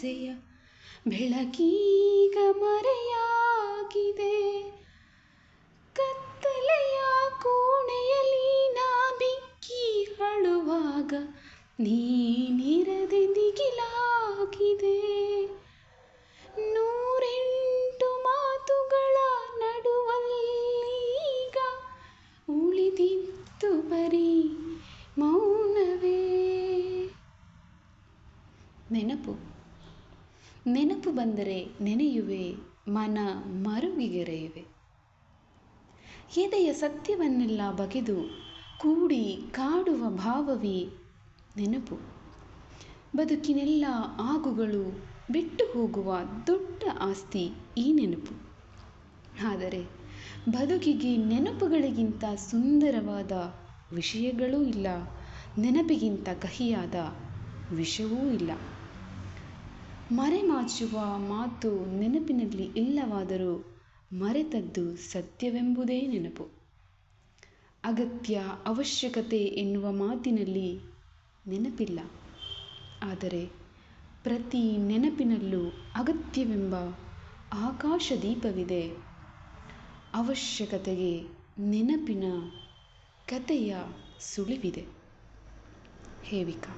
ಆಸೆಯ ಬೆಳಕೀಗ ಮರೆಯಾಗಿದೆ. ಕತ್ತಲೆಯ ಕೋಣೆಯಲ್ಲಿ ನಾ ಬಿಕ್ಕಿ ಅಳುವಾಗ ನೀನಿರದೆ ದಿಗಿಲಾಗಿದೆ. ನೂರೆಂಟು ಮಾತುಗಳ ನಡುವಲ್ಲೀಗ ಉಳಿದಿತ್ತು ಬರೀ ಮೌನವೇ. ನೆನಪು. ನೆನಪು ಬಂದರೆ ನೆನೆಯುವೆ, ಮನ ಮರುಗಿಗೆರೆಯುವೆ ಎದೆಯ ಸತ್ಯವನ್ನೆಲ್ಲ ಬಗೆದು ಕೂಡಿ ಕಾಡುವ ಭಾವವೇ ನೆನಪು. ಬದುಕಿನೆಲ್ಲ ಆಗುಗಳು ಬಿಟ್ಟು ಹೋಗುವ ದೊಡ್ಡ ಆಸ್ತಿ ಈ ನೆನಪು. ಆದರೆ ಬದುಕಿಗೆ ನೆನಪುಗಳಿಗಿಂತ ಸುಂದರವಾದ ವಿಷಯಗಳೂ ಇಲ್ಲ, ನೆನಪಿಗಿಂತ ಕಹಿಯಾದ ವಿಷವೂ ಇಲ್ಲ. ಮರೆಮಾಚುವ ಮಾತು ನೆನಪಿನಲ್ಲಿ ಇಲ್ಲವಾದರೂ ಮರೆತದ್ದು ಸತ್ಯವೆಂಬುದೇ ನೆನಪು. ಅಗತ್ಯ ಅವಶ್ಯಕತೆ ಎನ್ನುವ ಮಾತಿನಲ್ಲಿ ನೆನಪಿಲ್ಲ. ಆದರೆ ಪ್ರತಿ ನೆನಪಿನಲ್ಲೂ ಅಗತ್ಯವೆಂಬ ಆಕಾಶದೀಪವಿದೆ. ಅವಶ್ಯಕತೆಗೆ ನೆನಪಿನ ಕತೆಯ ಸುಳಿವಿದೆ. ಹೇವಿಕ